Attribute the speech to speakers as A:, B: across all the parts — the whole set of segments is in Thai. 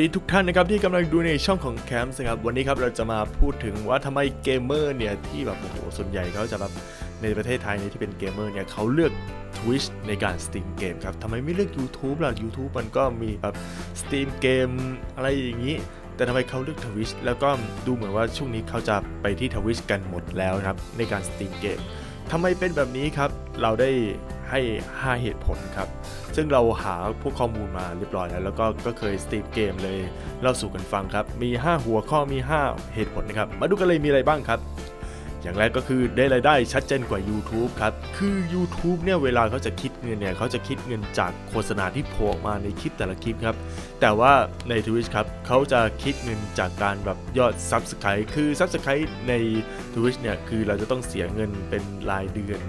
A: ดีทุกท่านนะครับที่กำลังดูในช่องของแคมป์นะครับวันนี้ครับเราจะมาพูดถึงว่าทำไมเกมเมอร์เนี่ยที่แบบโอ้โหส่วนใหญ่เขาจะแบบในประเทศไทยเนี่ยที่เป็นเกมเมอร์เนี่ยเขาเลือก Twitch ในการสตรีมเกมครับทำไมไม่เลือก YouTube ล่ะ YouTube มันก็มีแบบสตรีมเกมอะไรอย่างนี้ แต่ทำไมเขาเลือก Twitch แล้วก็ดูเหมือนว่าช่วงนี้เขาจะไปที่ Twitch กันหมดแล้วครับในการสตรีมเกมทำไมเป็นแบบนี้ครับเราได้ ให้ 5 เหตุผลครับ ซึ่งเราหาพวกข้อมูลมาเรียบร้อยแล้ว แล้วก็ก็เคยสตรีมเกมเลยเล่าสู่กันฟังครับ มี 5 หัวข้อมี 5 เหตุผลนะครับ มาดูกันเลยมีอะไรบ้างครับ อย่างแรกก็คือได้รายได้ชัดเจนกว่า YouTube ครับ คือ YouTube เนี่ยเวลาเขาจะคิดเงินเนี่ยเขาจะคิดเงินจากโฆษณาที่โผล่มาในคลิปแต่ละคลิปครับ แต่ว่าใน Twitch ครับเขาจะคิดเงินจากการแบบยอด Subscribe คือ Subscribe ใน Twitch เนี่ยคือเราจะต้องเสียเงินเป็นรายเดือน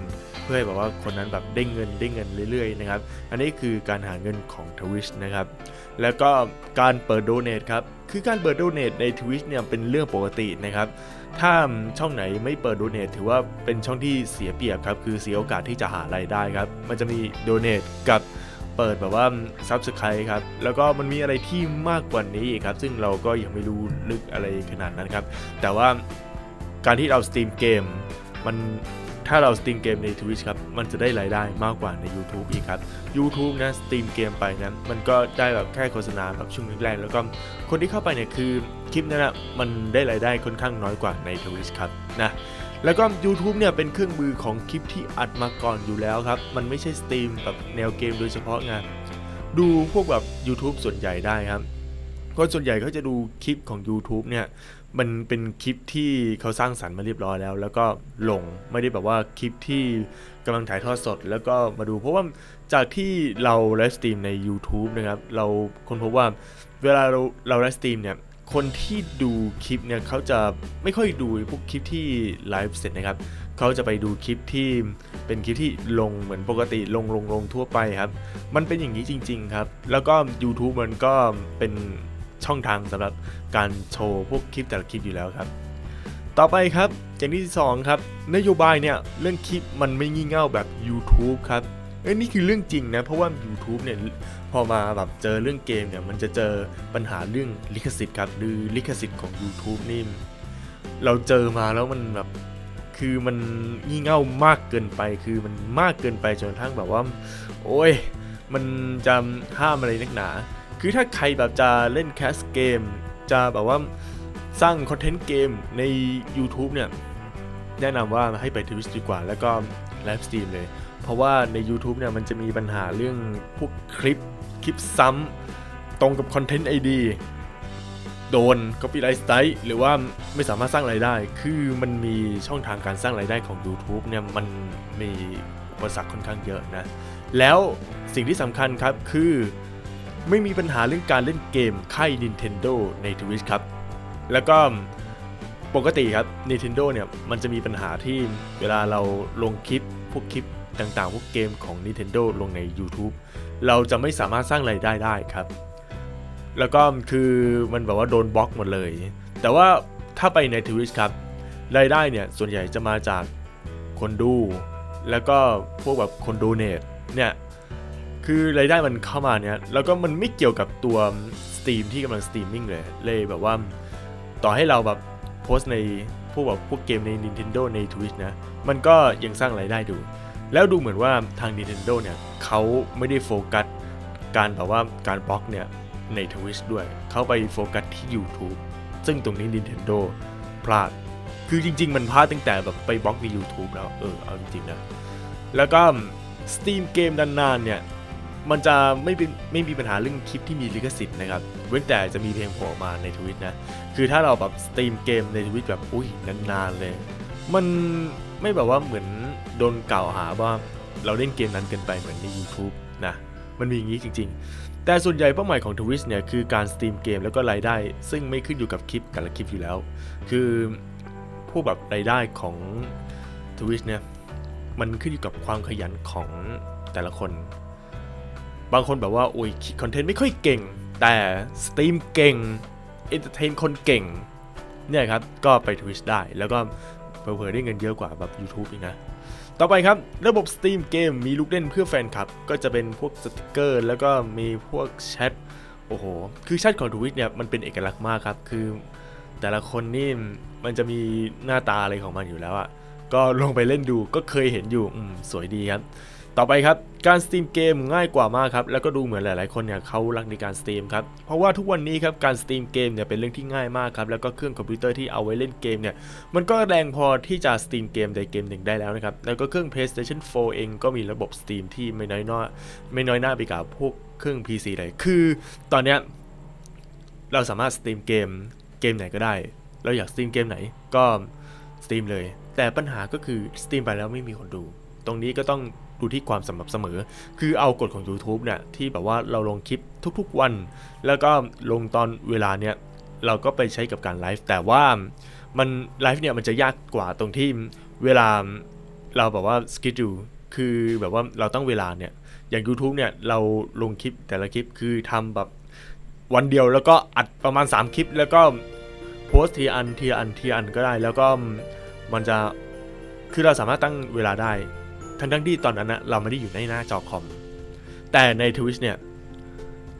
A: เพื่อให้แบบว่าคนนั้นแบบได้เงินได้เงินเรื่อยๆนะครับ อันนี้คือการหาเงินของ Twitch นะครับ แล้วก็การเปิดโดเน a ครับ คือการเปิดโดเน a ใน Twitch เนี่ยเป็นเรื่องปกตินะครับ ถ้าช่องไหนไม่เปิดโดเน a ถือว่าเป็นช่องที่เสียเปรียบครับ คือเสียโอกาสที่จะหารายได้ครับ มันจะมีโดเน a กับเปิดแบบว่า Subscribe ครับ แล้วก็มันมีอะไรที่มากกว่านี้ครับ ซึ่งเราก็ยังไม่รู้ลึกอะไรขนาดนั้นครับ แต่ว่าการที่เราสตรีมเกมมัน ถ้าเราสตรีมเกมใน Twitch ครับ มันจะได้รายได้มากกว่าใน YouTube อีกครับ YouTube นะสตรีมเกมไปนะมันก็ได้แบบแค่โฆษณาแบบช่วงแรกๆแล้วก็คนที่เข้าไปเนี่ยคือคลิปนั้นนะมันได้รายได้ค่อนข้างน้อยกว่าใน Twitch ครับนะแล้วก็ YouTube เนี่ยเป็นเครื่องมือของคลิปที่อัดมาก่อนอยู่แล้วครับ มันไม่ใช่สตรีมแบบแนวเกมโดยเฉพาะงานดูพวกแบบ YouTube ส่วนใหญ่ได้ครับคนส่วนใหญ่เขาจะดูคลิปของ YouTube เนี่ย มันเป็นคลิปที่เขาสร้างสรรค์มาเรียบร้อยแล้ว แล้วก็ลงไม่ได้แบบว่าคลิปที่กำลังถ่ายทอดสด แล้วก็มาดูเพราะว่าจากที่เราไลฟ์สตรีมใน YouTube นะครับ เราคนพบว่าเวลาเราเราไลฟ์สตรีมเนี่ยคนที่ดูคลิปเนี่ยเขาจะไม่ค่อยดูพวกคลิปที่ไลฟ์เสร็จนะครับเขาจะไปดูคลิปที่เป็นคลิปที่ลงเหมือนปกติลงลงลงทั่วไปครับ มันเป็นอย่างนี้จริง ๆ ครับ แล้วก็ YouTube มันก็เป็น ช่องทางสำหรับการโชว์พวกคลิปแต่ละคลิปอยู่แล้วครับ ต่อไปครับอย่างที่2ครับนโยบายเนี่ยเรื่องคลิปมันไม่งี่เง่าแบบ YouTube ครับเอ้นี่คือเรื่องจริงนะเพราะว่า YouTube เนี่ยพอมาแบบเจอเรื่องเกมเนี่ยมันจะเจอปัญหาเรื่องลิขสิทธิ์ครับหรือลิขสิทธิ์ของ YouTube นี่เราเจอมาแล้วมันแบบคือมันงี่เง่ามากเกินไป คือมันมากเกินไปจนกระทั่งแบบว่า โอ้ยมันจะห้ามอะไรนักหนา คือถ้าใครแบบจะเล่นแคสเกม จะแบบว่าสร้างคอนเทนต์เกมใน YouTube เนี่ย แนะนำว่าให้ไป Twitch ดีกว่า แล้วก็ไลฟ์สตรีมเลย เพราะว่าใน YouTube เนี่ยมันจะมีปัญหาเรื่องพวกคลิป คลิปซ้ำตรงกับคอนเทนต์ ID โดน Copyright Strike หรือว่าไม่สามารถสร้างรายได้ คือมันมีช่องทางการสร้างรายได้ของ YouTube เนี่ยมันมีอุปสรรคค่อนข้างเยอะนะ แล้วสิ่งที่สำคัญครับคือ ไม่มีปัญหาเรื่องการเล่นเกมค่าย Nintendo ใน Twitch ครับ แล้วก็ปกติครับ Nintendo เนี่ยมันจะมีปัญหาที่เวลาเราลงคลิปพวกคลิปต่างๆ พวกเกมของ Nintendo ลงใน YouTube เราจะไม่สามารถสร้างรายได้ได้ครับ แล้วก็คือมันแบบว่าโดนบล็อกหมดเลย แต่ว่าถ้าไปใน Twitch ครับ รายได้เนี่ยส่วนใหญ่จะมาจากคนดู แล้วก็พวกแบบคนดูเนตเนี่ย คือรายได้มันเข้ามาเนี่ยแล้วก็มันไม่เกี่ยวกับตัวสตรีมที่กำลังสตรีมมิ่งเลยเลยแบบว่าต่อให้เราแบบโพสในพวกแบบพวกเกมใน Nintendo ใน Twitch นะ มันก็ยังสร้างรายได้ดู แล้วดูเหมือนว่าทาง Nintendo เนี่ยเขาไม่ได้โฟกัสการแบบว่าการบล็อกเนี่ยใน Twitch ด้วย เขาไปโฟกัสที่ YouTube ซึ่งตรงนี้ Nintendo พลาด คือจริง ๆ มันพลาดตั้งแต่แบบไปบล็อกใน YouTube แล้ว เออ เอาจริงๆนะ แล้วก็สตรีมเกมนานๆเนี่ย มันจะไม่เป็นไม่มีปัญหาเรื่องคลิปที่มีลิขสิทธิ์นะครับ เว้นแต่จะมีเพลงโผล่มาในทวิตนะ คือถ้าเราแบบสตรีมเกมในทวิตแบบอุ้ยนานๆเลย มันไม่แบบว่าเหมือนโดนกล่าวหาว่าเราเล่นเกมนั้นเกินไปเหมือนใน YouTube นะ มันมีอย่างนี้จริง ๆ แต่ส่วนใหญ่เป้าหมายของ Twitch เนี่ยคือการสตรีมเกมแล้วก็รายได้ ซึ่งไม่ขึ้นอยู่กับคลิปแต่ละคลิปอยู่แล้ว คือพวกแบบรายได้ของ Twitch เนี่ยมันขึ้นอยู่กับความขยันของแต่ละคน บางคนแบบว่าโอ้ยคิดคอนเทนต์ไม่ค่อยเก่ง แต่สตรีมเก่งเอนเตอร์เทนคนเก่งเนี่ยครับก็ไป Twitch ได้แล้วก็เผลอๆได้เงินเยอะกว่าแบบ YouTube อีกนะ ต่อไปครับ ระบบสตรีมเกมมีลูกเล่นเพื่อแฟนคลับ ก็จะเป็นพวกสติกเกอร์ แล้วก็มีพวกแชทโอ้โห คือแชาติของทวิตเนี่ยมันเป็นเอกลักษณ์มากครับ คือแต่ละคนนี่มันจะมีหน้าตาอะไรของมันอยู่แล้วอะก็ลงไปเล่นดูก็เคยเห็นอยู่ อืม สวยดีครับ ต่อไปครับการสตรีมเกมง่ายกว่ามากครับแล้วก็ดูเหมือนหลาย ๆ คนเนี่ยเขารักในการสตรีมครับเพราะว่าทุกวันนี้ครับการสตรีมเกมเนี่ยเป็นเรื่องที่ง่ายมากครับแล้วก็เครื่องคอมพิวเตอร์ที่เอาไว้เล่นเกมเนี่ยมันก็แรงพอที่จะสตรีมเกมใดเกมหนึ่งได้แล้วนะครับแล้วก็เครื่อง PlayStation 4 เองก็มีระบบสตรีมที่ไม่น้อยหน้อยไม่น้อยหน้าไปกับพวกเครื่อง PC เลยคือตอนเนี้ยเราสามารถสตรีมเกมเกมไหนก็ได้ เราอยากสตรีมเกมไหนก็สตรีมเลย แต่ปัญหาก็คือสตรีมไปแล้วไม่มีคนดู ตรงนี้ก็ต้อง ดูที่ความสม่ำเสมอ คือเอากฎของ YouTube เนี่ยที่แบบว่าเราลงคลิปทุกๆวัน แล้วก็ลงตอนเวลาเนี่ยเราก็ไปใช้กับการไลฟ์แต่ว่ามันไลฟ์เนี่ยมันจะยากกว่าตรงที่เวลาเราแบบว่าสกิดูคือแบบว่าเราต้องเวลาเนี่ยอย่าง YouTube เนี่ยเราลงคลิปแต่ละคลิปคือทำแบบวันเดียวแล้วก็อัดประมาณ 3 คลิป แล้วก็โพสทีอันทีอันทีอันก็ได้ แล้วก็มันจะคือเราสามารถตั้งเวลาได้ ทั้งทั้งที่ตอนนั้นนะเราไม่ได้อยู่ในหน้าจอคอม แต่ใน Twitch เนี่ย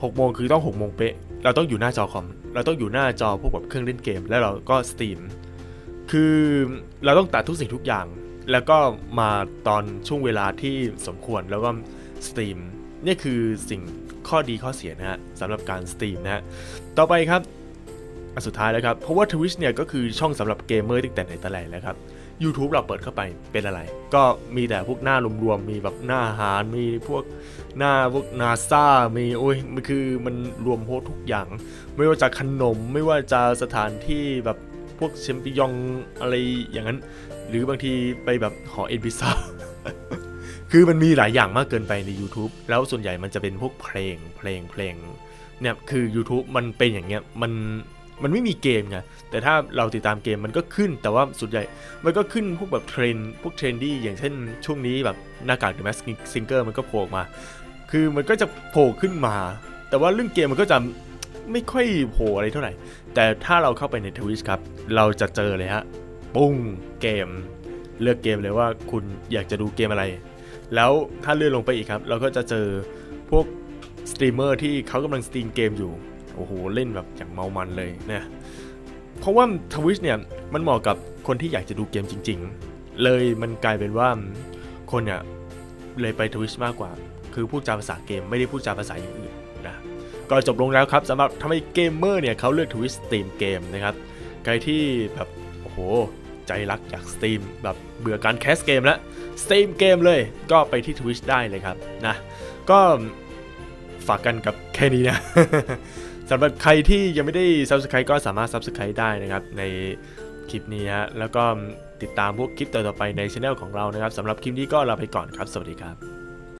A: หกโมงคือต้องหกโมงเป๊ะ เราต้องอยู่หน้าจอคอม เราต้องอยู่หน้าจอพวกแบบเครื่องเล่นเกม แล้วเราก็สตรีม คือเราต้องตัดทุกสิ่งทุกอย่าง แล้วก็มาตอนช่วงเวลาที่สมควรแล้วก็สตรีม นี่คือสิ่งข้อดีข้อเสียนะฮะสำหรับการสตรีมนะฮะ ต่อไปครับอันสุดท้ายแล้วครับ เพราะว่า Twitch เนี่ยก็คือช่องสำหรับเกมเมอร์ตั้งแต่ไหนแต่ไรแล้วครับ YouTube เราเปิดเข้าไปเป็นอะไร ก็มีแต่พวกหน้ารวมๆมีแบบหน้าอาหาร มีพวกหน้าพวกนาซามีโอ้ยมันคือมันรวมโพสทุกอย่าง ไม่ว่าจะขนมไม่ว่าจะสถานที่แบบพวกเชมปิยองอะไรอย่างนั้น หรือบางทีไปแบบหอเอ็นพิซซ่าคือมันมีหลายอย่างมากเกินไปใน YouTube แล้วส่วนใหญ่มันจะเป็นพวกเพลงเพลงเพลงเนี่ยคือ YouTube มันเป็นอย่างเงี้ยมัน มันไม่มีเกมไงแต่ถ้าเราติดตามเกมมันก็ขึ้น แต่ว่าสุดใหญ่ มันก็ขึ้นพวกแบบเทรนพวกเทรนดี้อย่างเช่นช่วงนี้แบบหน้ากาก The Mask Singer มันก็โผล่มา คือมันก็จะโผล่ขึ้นมา แต่ว่าเรื่องเกมมันก็จะไม่ค่อยโผล่อะไรเท่าไหร่ แต่ถ้าเราเข้าไปใน Twitch ครับ เราจะเจอเลยฮะ ปุ้งเกม เลือกเกมเลยว่าคุณอยากจะดูเกมอะไร แล้วถ้าเลื่อนลงไปอีกครับ เราก็จะเจอพวกสตรีมเมอร์ที่เขากำลังสตรีมเกมอยู่ โอ้โหเล่นแบบอย่างเมามันเลยเนี่ยเพราะว่าทวิชเนี่ยมันเหมาะกับคนที่อยากจะดูเกมจริง ๆ เลยมันกลายเป็นว่าคนเนี่ยเลยไปทวิชมากกว่า คือพูดจาภาษาเกมไม่ได้พูดจาภาษาอย่างอื่นนะก็จบลงแล้วครับสำหรับทำไมเกมเมอร์เนี่ยเขาเลือกทวิชสตรีมเกมนะครับใครที่แบบโอ้โหใจรักอยากสตรีมแบบเบื่อการแคสเกมแล้วสตรีมเกมเลยก็ไปที่ Twitch ได้เลยครับนะก็ฝากกันกับแค่นี้นะ สำหรับใครที่ยังไม่ได้ Subscribe ก็สามารถ Subscribe ได้นะครับในคลิปนี้ฮะแล้วก็ติดตามพวกคลิปต่อๆไปในช anel ของเรานะครับสำหรับคลิปนี้ก็ลาไปก่อนครับ สวัสดีครับ